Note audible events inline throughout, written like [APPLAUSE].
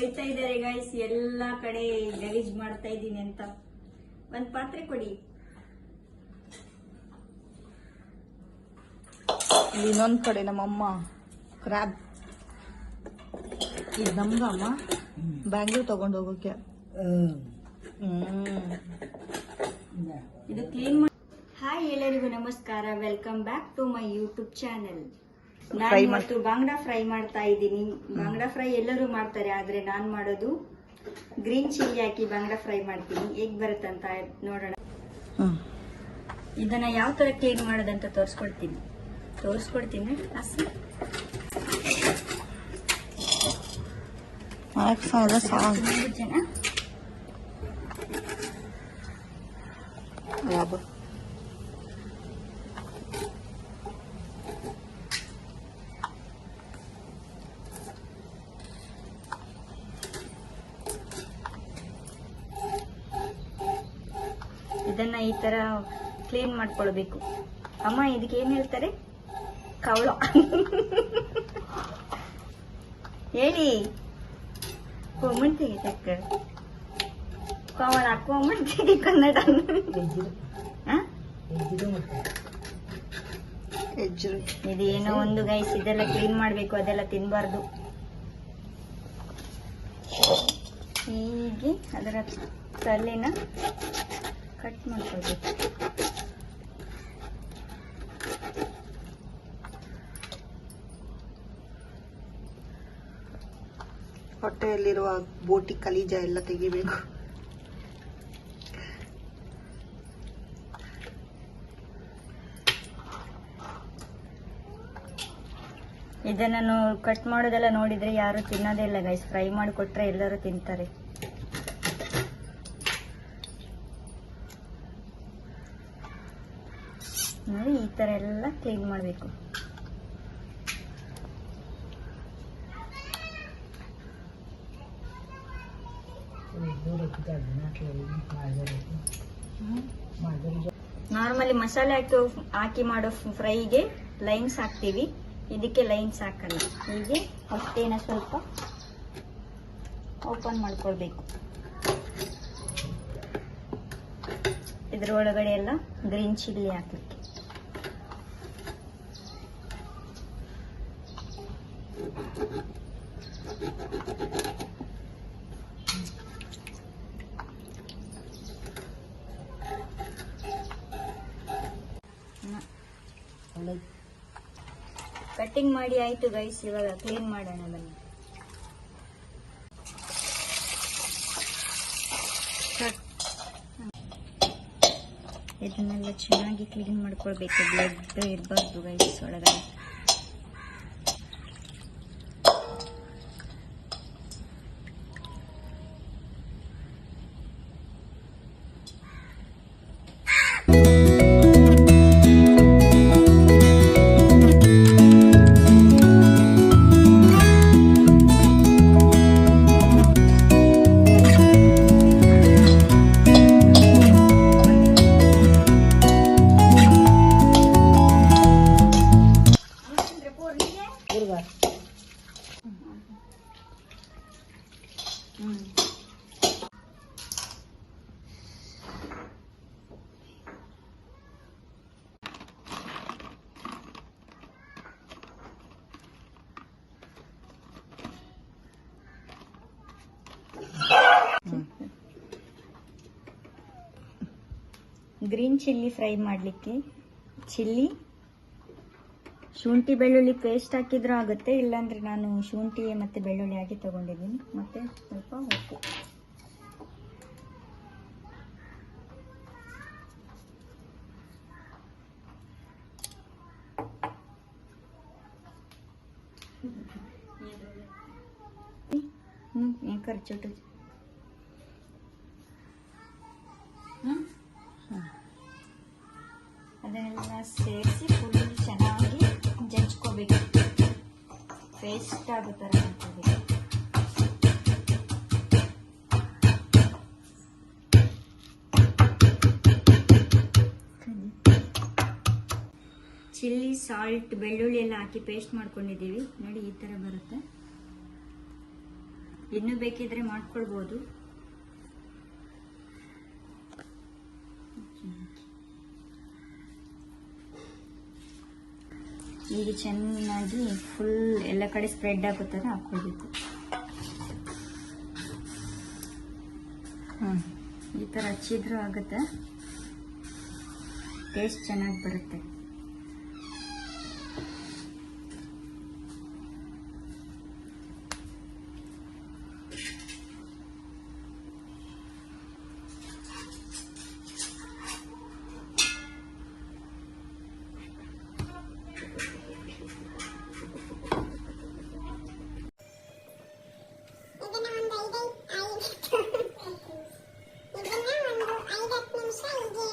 Guys ಎಲ್ಲ ಕಡೆ ಗಲೀಜ್ ಮಾಡ್ತಾ ಇದ್ದೀನಿ ಅಂತ. ಒಂದ್ ಪಾತ್ರೆ ಕೊಡಿ. ಇನ್ನೊಂದ್ ಕಡೆ ನಮ್ಮಮ್ಮ ಕ್ರಾಬ್ ಇದು ನಮ್ಗಮ್ಮ ಬ್ಯಾಂಗ್ಳೂರ್ ತಗೊಂಡು ಹೋಗೋಕೆ. ಇದು ಕ್ಲೀನ್ ಮಾಡಿ ಹಾಯ್ ಎಲ್ಲರಿಗೂ ನಮಸ್ಕಾರ. Welcome back to my YouTube channel ನಾನು ಬಾಂಗ್ಡ ಇವತ್ತು ಬಾಂಗ್ಡಾ ಫ್ರೈ ಮಾಡ್ತಾ ಇದ್ದೀನಿ. ಬಾಂಗ್ಡಾ ಫ್ರೈ ಎಲ್ಲರೂ ಮಾಡ್ತಾರೆ ಆದ್ರೆ ನಾನ್ ಮಾಡೋದು ಗ್ರೀನ್ ಚಿಲ್ಲಿ ಹಾಕಿ ಬಾಂಗ್ಡಾ ಫ್ರೈ ಮಾಡ್ತೀನಿ. ಹೇಗ್ ಬರುತ್ತಂತ ನೋಡೋಣ. ಇದನ್ನ ಯಾವ ತರ ಕ್ಲೀನ್ ಮಾಡೋದಂತ ತೋರಿಸ್ಕೊಡ್ತೀನಿ. ತೋರಿಸ್ಕೊಡ್ತೀನಿ. ಜನ ಲಾಭ ಇದನ್ನ ಈ ತರ ಕ್ಲೀನ್ ಮಾಡ್ಕೊಳ್ಬೇಕು. ಅಮ್ಮ ಇದಕ್ಕೆ ಏನ್ ಹೇಳ್ತಾರೆ? ಕವಳ. ಹೇಳಿ. ಕೊಮ್ಮಂತಿಗೆ ತಕ್ಕ ಕವಳ ಕೊಮ್ಮಂತಿಗೆ ಕನ್ನಡ. ಹ? ಇದು ಇದೇನೋ ಒಂದು ಗೈಸ್ ಇದೆಲ್ಲ ಕ್ಲೀನ್ ಮಾಡ್ಬೇಕು ಅದೆಲ್ಲ ತಿನ್ಬಾರ್ದು. ಹೀಗೆ ಅದರ ತಲೆನ ಕಟ್ ಮಾಡ್ಕೊಳ್ಬೇಕು. ಹೊಟ್ಟೆಯಲ್ಲಿರುವ ಬೋಟಿ ಕಲೀಜ ಎಲ್ಲ ತೆಗಿಬೇಕು. ಇದನ್ನ ಕಟ್ ಮಾಡೋದೆಲ್ಲ ನೋಡಿದ್ರೆ ಯಾರು ತಿನ್ನೋದೇ ಇಲ್ಲ ಗೈಸ್ ಫ್ರೈ ಮಾಡಿ ಕೊಟ್ರೆ ಎಲ್ಲರೂ ತಿಂತಾರೆ. ನೋಡಿ, ಈ ತರ ಎಲ್ಲ ಕ್ಲೀನ್ ಮಾಡಬೇಕು. ನಾರ್ಮಲಿ ಮಸಾಲೆ ಹಾಕಿ ಹಾಕಿ ಮಾಡೋ ಫ್ರೈಗೆ ಲೈನ್ಸ್ ಹಾಕ್ತೀವಿ. ಇದಕ್ಕೆ ಲೈನ್ಸ್ ಹಾಕಲ್ಲ. ಹೀಗೆ ಹೊಟ್ಟೆನ ಸ್ವಲ್ಪ ಓಪನ್ ಮಾಡ್ಕೊಳ್ಬೇಕು. ಇದರ ಒಳಗಡೆ ಎಲ್ಲ ಗ್ರೀನ್ ಚಿಲ್ಲಿ ಹಾಕ್ಲಿಕ್ಕೆ. ಕಟ್ಟಿಂಗ್ ಮಾಡಿ ಆಯ್ತು ಗೈಸ್ ಇವಾಗ ಕ್ಲೀನ್ ಮಾಡೋಣ ಬನ್ನಿ. ಇದನ್ನೆಲ್ಲ ಚೆನ್ನಾಗಿ ಕ್ಲೀನ್ ಮಾಡ್ಕೊಳ್ಬೇಕು. ಬ್ಲಡ್ ಇರಬಾರ್ದು ಗೈಸ್ ಒಳಗಡೆ. ಗ್ರೀನ್ ಚಿಲ್ಲಿ ಫ್ರೈ ಮಾಡಲಿಕ್ಕೆ ಚಿಲ್ಲಿ ಶುಂಠಿ ಬೆಳ್ಳುಳ್ಳಿ ಪೇಸ್ಟ್ ಹಾಕಿದ್ರೂ ಆಗುತ್ತೆ, ಇಲ್ಲಾಂದ್ರೆ ನಾನು ಶುಂಠಿ ಮತ್ತೆ ಬೆಳ್ಳುಳ್ಳಿ ಹಾಕಿ ತಗೊಂಡಿದ್ದೀನಿ. ಮತ್ತೆ ಸ್ವಲ್ಪ ಉಪ್ಪು. ಅದನ್ನೆಲ್ಲ ಸೇರಿಸಿ ಫುಲ್ ಪೇಸ್ಟ್ ಆಗೋ ಥರ ಮಾಡ್ಕೋಬೇಕು ಚಿಲ್ಲಿ, ಸಾಲ್ಟ್, ಬೆಳ್ಳುಳ್ಳಿ ಎಲ್ಲ ಹಾಕಿ ಪೇಸ್ಟ್ ಮಾಡ್ಕೊಂಡಿದ್ದೀವಿ. ನೋಡಿ, ಈ ಥರ ಬರುತ್ತೆ. ಇನ್ನೂ ಬೇಕಿದ್ರೆ ಮಾಡ್ಕೊಳ್ಬೋದು. ಈಗ ಚೆನ್ನಾಗಿ ಫುಲ್ ಎಲ್ಲ ಕಡೆ ಸ್ಪ್ರೆಡ್ ಆಗೋ ಥರ ಹಾಕ್ಕೊಳ್ಬೇಕು. ಹ್ಮ್, ಈ ಥರ ಹಚ್ಚಿದ್ರೂ ಆಗುತ್ತೆ. ಟೇಸ್ಟ್ ಚೆನ್ನಾಗಿ ಬರುತ್ತೆ.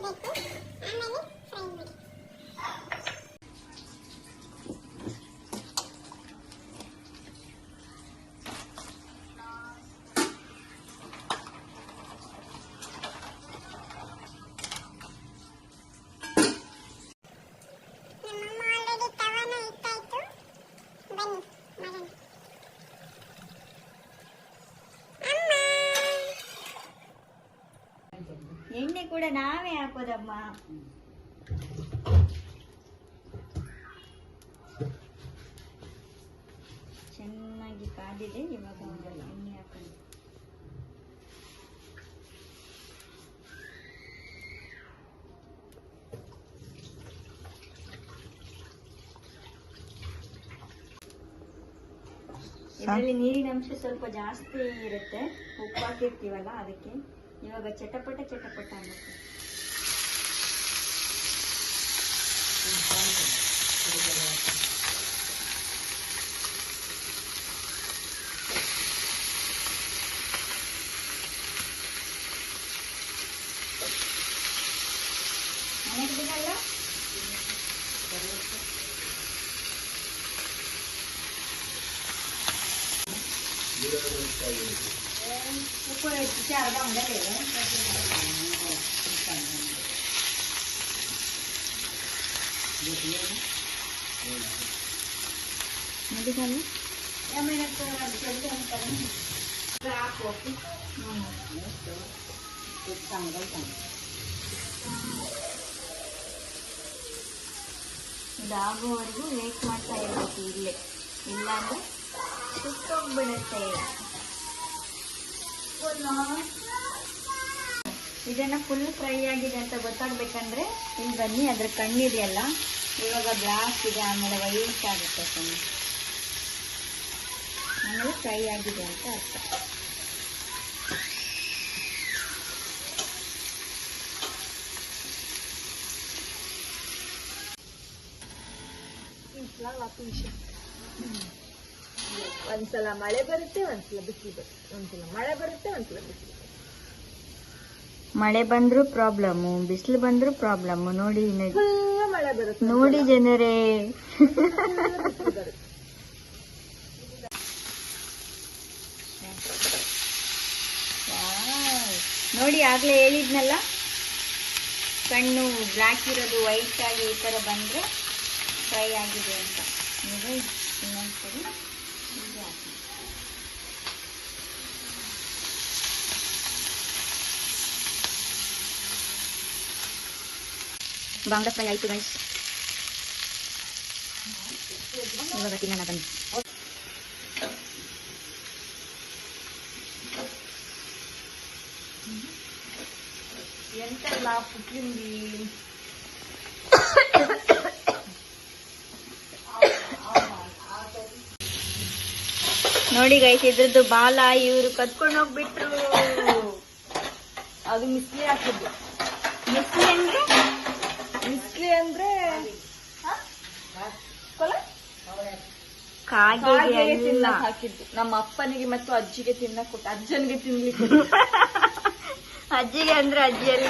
ಇರಬೇಕು ಆಮೇಲೆ ಫ್ರೈ ಮಾಡಿ ನಮ್ಮಮ್ಮ ಆಲ್ರೆಡಿ ತವಾನ ಇಟ್ಟಾಯ್ತು ಬನ್ನಿ ಮಾಡೋಣ ಅಮ್ಮ ಎಣ್ಣೆ ಕೂಡ ನಾವೇ ಹಾಕೋದಮ್ಮ. ಚೆನ್ನಾಗಿ ಕಾದಿದೆ, ಇವಾಗ ಎಣ್ಣೆ ಹಾಕೊಂಡು ಇದರಲ್ಲಿ ನೀರಿನ ಅಂಶ ಸ್ವಲ್ಪ ಜಾಸ್ತಿ ಇರುತ್ತೆ. ಉಪ್ಪು ಹಾಕಿರ್ತೀವಲ್ಲ ಅದಕ್ಕೆ. ಇವಾಗ ಚಟಪಟ ಚಟಪಟ ಆಗುತ್ತೆ ಮನೆಗೆ ಬಿಡಲ್ಲ? ಉಪ್ಪು ಹೆಚ್ಚಿಸಿ ಅರ್ಧ ಒಂದೇ ನಡಿಗಲ್ಲ ಇದಾಗುವವರೆಗೂ ವೇಟ್ ಮಾಡ್ತಾ ಇರ್ಬೇಕು ಇಲ್ಲೇ ಇಲ್ಲಾಂದ್ರೆ ಸುಟ್ಟೋಗ್ಬಿಡುತ್ತೆ ಇದನ್ನ ಫುಲ್ ಫ್ರೈ ಆಗಿದೆ ಅಂತ ಗೊತ್ತಾಗ್ಬೇಕಂದ್ರೆ ಇಲ್ಲಿ ಬನ್ನಿ ಅದ್ರ ಕಣ್ಣಿದೆಯಲ್ಲ. ಇವಾಗ ಗ್ಲಾಸ್ ಇದೆ ಆಮೇಲೆ ವೈಟ್ ಆಗುತ್ತೆ ಕಣ್ಣು ಆಮೇಲೆ ಫ್ರೈ ಆಗಿದೆ ಅಂತ ಅರ್ಥ. ಒಂದ್ಸಲ ಮಳೆ ಬರುತ್ತೆ ಒಂದ್ಸಲ ಬಿಸಿಲು ಬರುತ್ತೆ ಒಂದ್ಸಲ ಮಳೆ ಬರುತ್ತೆ ಒಂದ್ಸಲ ಬಿಸಿಲು ಮಳೆ ಬಂದ್ರು ಪ್ರಾಬ್ಲಮ್ ಬಿಸಿಲು ಬಂದ್ರು ಪ್ರಾಬ್ಲಮ್. ನೋಡಿ ಫುಲ್ ಮಳೆ ಬರುತ್ತೆ ನೋಡಿ ಜನರೇ. [LAUGHS] ನೋಡಿ ಆಗ್ಲೇ ಹೇಳಿದ್ನಲ್ಲ ಕಣ್ಣು ಬ್ಲ್ಯಾಕ್ ಇರೋದು ವೈಟ್ ಆಗಿ ಈ ಥರ ಬಂದರೆ ಫ್ರೈ ಆಗಿದೆ ಅಂತ. ಇನ್ನೊಂದ್ಸರಿ. ಬಾಂಗ್ಲಾ ಫ್ರೈ ಆಯಿತು ಗೈಸ್ ಇವಾಗ ತಿನ್ನೋಣ ಬನ್ನಿ ಎಂತೆಲ್ಲ ಪುಟ್ಲಿಂಗಿ ನೋಡಿ ಗೈಸ್ ಇದ್ರದ್ದು ಬಾಲ, ಇವರು ಕತ್ಕೊಂಡು ಹೋಗ್ಬಿಟ್ರು. ಅದು ಮಿಸ್ಲಿ ಹಾಕಿದ್ದು ಮಿಸ್ಲಿ ಅಂದ್ರೆ? ಅಂದ್ರೆ? ಕಾಗೆಗೆ ತಿನ್ನಕ್ ಹಾಕಿದ್ದು. ನಮ್ಮ ಅಪ್ಪನಿಗೆ ಮತ್ತು ಅಜ್ಜಿಗೆ ತಿನ್ನಕ್ ಕೊಟ್ಟು ಅಜ್ಜನಿಗೆ ತಿನ್ಲಿಕ್ಕೆ [LAUGHS] ಅಜ್ಜಿಗೆ ಅಂದ್ರೆ ಅಜ್ಜಿಯಲ್ಲಿ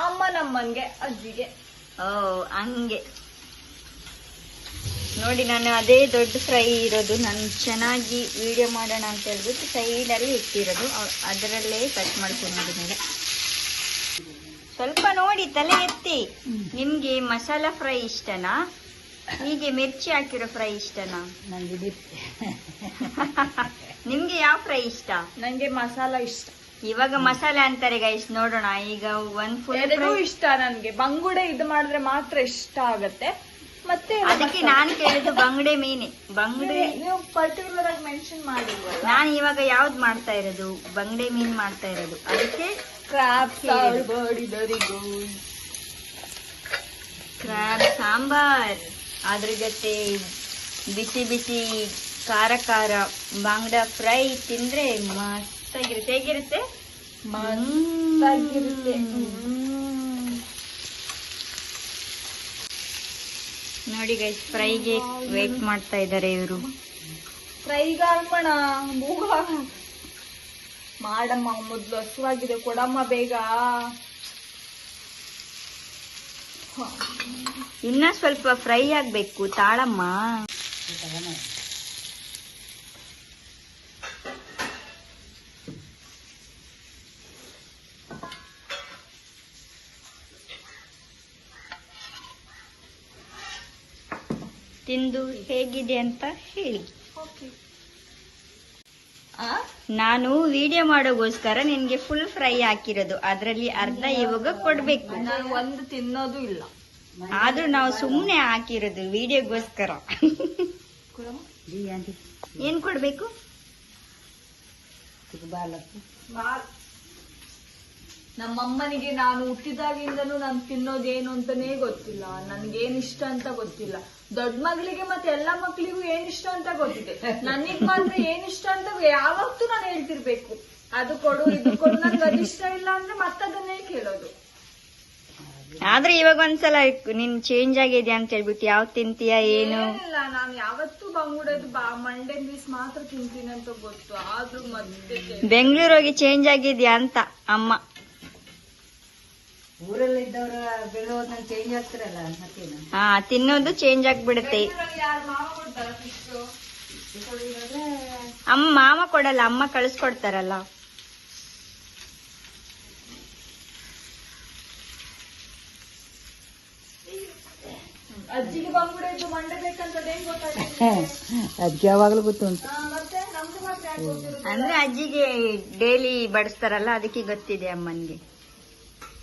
ಅಮ್ಮ ನಮ್ಮಂಗೆ ಅಜ್ಜಿಗೆ. ಓ ಹಂಗೆ. ನೋಡಿ ನಾನು ಅದೇ ದೊಡ್ಡ ಫ್ರೈ ಇರೋದು. ನಾನು ಚೆನ್ನಾಗಿ ವಿಡಿಯೋ ಮಾಡೋಣ ಅಂತ ಹೇಳ್ಬಿಟ್ಟು ಸೈಡಲ್ಲಿ ಇಟ್ಟಿರೋದು. ಅದರಲ್ಲೇ ಕಟ್ ಮಾಡ್ಕೊಂಡಿದ್ದೀನಿ ಸ್ವಲ್ಪ ನೋಡಿ ತಲೆ ಎತ್ತಿ. ನಿಮ್ಗೆ ಮಸಾಲಾ ಫ್ರೈ ಇಷ್ಟನಾ? ಹೀಗೆ ಮಿರ್ಚಿ ಹಾಕಿರೋ ಫ್ರೈ ಇಷ್ಟನಾ? ನನಗೆ [LAUGHS] ನಿಮ್ಗೆ ಯಾವ ಫ್ರೈ ಇಷ್ಟ? ನಂಗೆ ಮಸಾಲ ಇಷ್ಟ. ಇವಾಗ ಮಸಾಲೆ ಅಂತಾರೆ ಗೈಸ್ ನೋಡೋಣ. ಈಗ ಒಂದ್ ಫುಲ್ ಇಷ್ಟ ನನ್ಗೆ. ಬಂಗುಡೆ ಇದು ಮಾಡಿದ್ರೆ ಮಾತ್ರ ಇಷ್ಟ ಆಗತ್ತೆ. ಮತ್ತೆ ಅದಕ್ಕೆ ನಾನು ಕೇಳಿದ್ದು ಬಂಗಡೆ ಮೀನೆ. ಬಂಗಡೆ ನೀವು- ನೀವು ಪರ್ಟಿಕ್ಯುಲರ್ ಆಗಿ ಮೆನ್ಷನ್ ಮಾಡಿ ನಾನು ಇವಾಗ ಯಾವ್ದು ಮಾಡ್ತಾ ಇರೋದು? ಬಂಗಡೆ ಮೀನ್ ಮಾಡ್ತಾ ಇರೋದು. ಅದಕ್ಕೆ ಕ್ರಾಬ್ ಸಾಂಬಾರ್. ಅದ್ರ ಜೊತೆ ಬಿಸಿ ಬಿಸಿ ಖಾರ ಖಾರ ಬಾಂಗ್ಡ ಫ್ರೈ ತಿಂದ್ರೆ ಮಸ್ತಾಗಿರುತ್ತೆ. ಹೇಗಿರುತ್ತೆ? ಮಸ್ತಾಗಿರುತ್ತೆ. ನೋಡಿ ಗೈಸ್ ಫ್ರೈಗೆ ವೇಟ್ ಮಾಡ್ತಾ ಇದ್ದಾರೆ ಇವರು. ಫ್ರೈಗೆ ಹಾಕೋಣ ಮೂಗ ಮಾಡಮ್ಮ ಮೊದ್ಲು ಹಸುವಾಗಿದೆ ಕೊಡಮ್ಮ ಬೇಗ. ಇನ್ನ ಸ್ವಲ್ಪ ಫ್ರೈ ಆಗ್ಬೇಕು ತಾಳಮ್ಮ. ತಿಂದು ಹೇಗಿದೆ ಅಂತ ಹೇಳಿ. ಆ? ನಾನು ವಿಡಿಯೋ ಮಾಡೋಗೋಸ್ಕರ ನಿನ್ಗೆ ಫುಲ್ ಫ್ರೈ ಹಾಕಿರೋದು. ಅದ್ರಲ್ಲಿ ಅರ್ಧ ಇವಾಗ ಕೊಡ್ಬೇಕು. ನಾನು ಒಂದು ತಿನ್ನೋದು ಇಲ್ಲ. ಆದ್ರೂ ನಾವು ಸುಮ್ನೆ ಹಾಕಿರೋದು ವಿಡಿಯೋಗೋಸ್ಕರ ಏನ್ ಕೊಡ್ಬೇಕು? ನಮ್ಮಮ್ಮನಿಗೆ ನಾನು ಹುಟ್ಟಿದಾಗಿಂದನೂ ನಾನು ತಿನ್ನೋದೇನು ಅಂತಾನೇ ಗೊತ್ತಿಲ್ಲ. ನನ್ಗೇನ್ ಇಷ್ಟ ಅಂತ ಗೊತ್ತಿಲ್ಲ. ದೊಡ್ಡ ಮಗಳಿಗೆ ಮತ್ತೆ ಎಲ್ಲ ಮಕ್ಳಿಗೂ ಏನ್ ಇಷ್ಟ ಅಂತ ಗೊತ್ತಿದೆ. ನನಗ್ ಮಾತ್ರ ಏನ್ ಇಷ್ಟ ಅಂತ ಯಾವತ್ತೂ ನಾನು ಹೇಳ್ತಿರ್ಬೇಕು. ಅದು ಕೊಡು ಇದು ಕೊಡು ನನ್ಗೆ ಅದು ಇಷ್ಟ ಇಲ್ಲ ಅಂದ್ರೆ ಮತ್ತದನ್ನೇ ಕೇಳೋದು. ಆದ್ರೆ ಇವಾಗ ಒಂದ್ಸಲ ನಿನ್ ಚೇಂಜ್ ಆಗಿದ್ಯಾ ಅಂತ ಹೇಳ್ಬಿಟ್ಟು ಯಾವ್ ತಿಂತೀಯ ಏನು? ಇಲ್ಲ ನಾನು ಯಾವತ್ತೂ ಬಂಗುಡದು ಬಾ ಮಂಡೆ ಮೀಸ್ ಮಾತ್ರ ತಿಂತೀನಿ ಅಂತ ಗೊತ್ತು ಆದ್ರೂ ಮತ್ತೆ ಬೆಂಗಳೂರಿಗೆ ಬೆಂಗಳೂರು ಹೋಗಿ ಚೇಂಜ್ ಆಗಿದ್ಯಾ ಅಂತ ಅಮ್ಮ. ಊರಲ್ಲಿ ಇದ್ದವ್ರ ಬೆಳೆಯೋದನ್ನ ಚೇಂಜ್ ಆಗ್ತಿರಲ್ಲ ಮತ್ತೇನು ಹಾ ತಿನ್ನೋದು ಚೇಂಜ್ ಆಗ್ಬಿಡುತ್ತೆ. ಅಮ್ಮ ಮಾವ ಕೊಡಲ್ಲ ಅಮ್ಮ ಕಳಿಸ್ಕೊಡ್ತಾರಲ್ಲ. ಅಜ್ಜಿಗೆ ಯಾವಾಗ್ಲೂ ಗೊತ್ತುಂಟು. ಆ, ಮತ್ತೆ ನಮ್ಗೆ ಮಾತ್ರ ಯಾಕ್ ಗೊತ್ತಿರೋದು? ಅಂದ್ರೆ ಅಜ್ಜಿಗೆ ಡೈಲಿ ಬಡಿಸ್ತಾರಲ್ಲ ಅದಕ್ಕೆ ಗೊತ್ತಿದೆ ಅಮ್ಮನ್ಗೆ.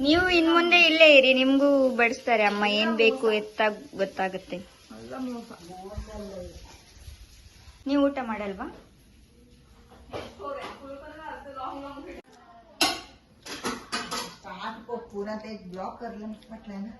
ನೀವು ಇನ್ ಮುಂದೆ ಇಲ್ಲೇ ಇರಿ ನಿಮ್ಗೂ ಬಡಿಸ್ತಾರೆ ಅಮ್ಮ ಏನ್ ಬೇಕು ಎತ್ತ ಗೊತ್ತಾಗುತ್ತೆ ಅಲ್ಲ ಮೋಸ. ನೀವು ಊಟ ಮಾಡಲ್ವಾ पूरा ते ब्लॉक कर लं म्हटलं ना